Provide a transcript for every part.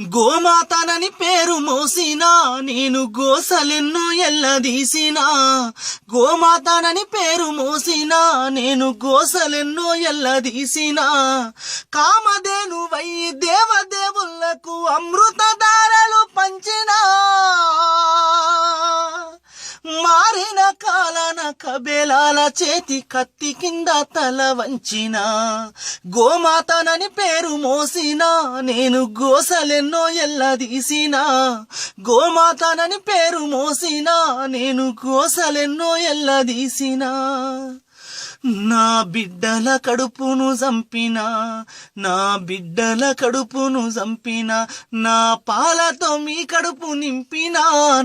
గోమాతనని పేరు మోసినా నేను గోసలెన్నో ఎల్లదీసినా. గోమాతనని పేరు మోసినా నేను గోసలెన్నో ఎల్లదీసినా. కామదేను వై దేవదేవులకు అమృత కబేలాల చేతి కత్తి కింద తల వంచిన గోమాతనని పేరు మోసిన నేను గోసలెన్నో ఎల్లదీసిన గోమాతనని పేరు మోసిన నేను గోసలెన్నో ఎల్లదీసిన నా బిడ్డల కడుపును చంపిన నా బిడ్డల కడుపును చంపిన నా పాలతో మీ కడుపు నింపిన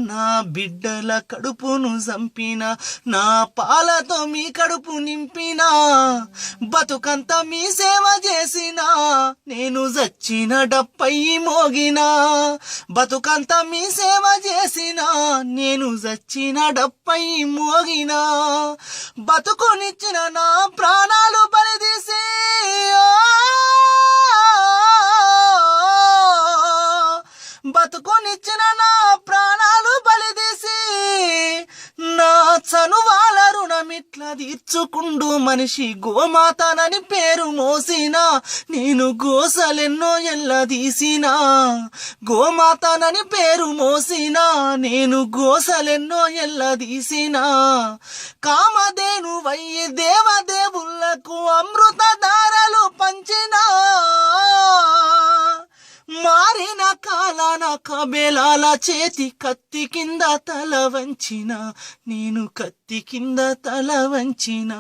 నా బిడ్డల కడుపును చంపిన నా పాలతో మీ కడుపు నింపిన బతుకంత మీ సేవ చేసిన నేను చచ్చిన డప్పై మోగిన బతుకంత మీ సేవ చేసిన నేను చచ్చిన డప్పై మోగిన బతుకునిచ్చిన నా ప్రాణాలు బలిదీసి బతుకునిచ్చిన నా ప్రాణాలు బలిదీసి నా చనువాల రుణమిట్ల తీర్చుకుండు మనిషి గోమాతనని పేరు మోసిన నేను గోసలెన్నో ఎల్లదీసిన గోమాతనని పేరు మోసిన నేను గోసలెన్నో ఎల్లదీసిన కామధేను వయ్యి దేవదేవులకు కాలాన కబేలాల చేతి కత్తి కింద తల వంచిన నేను కత్తి కింద తల వంచిన.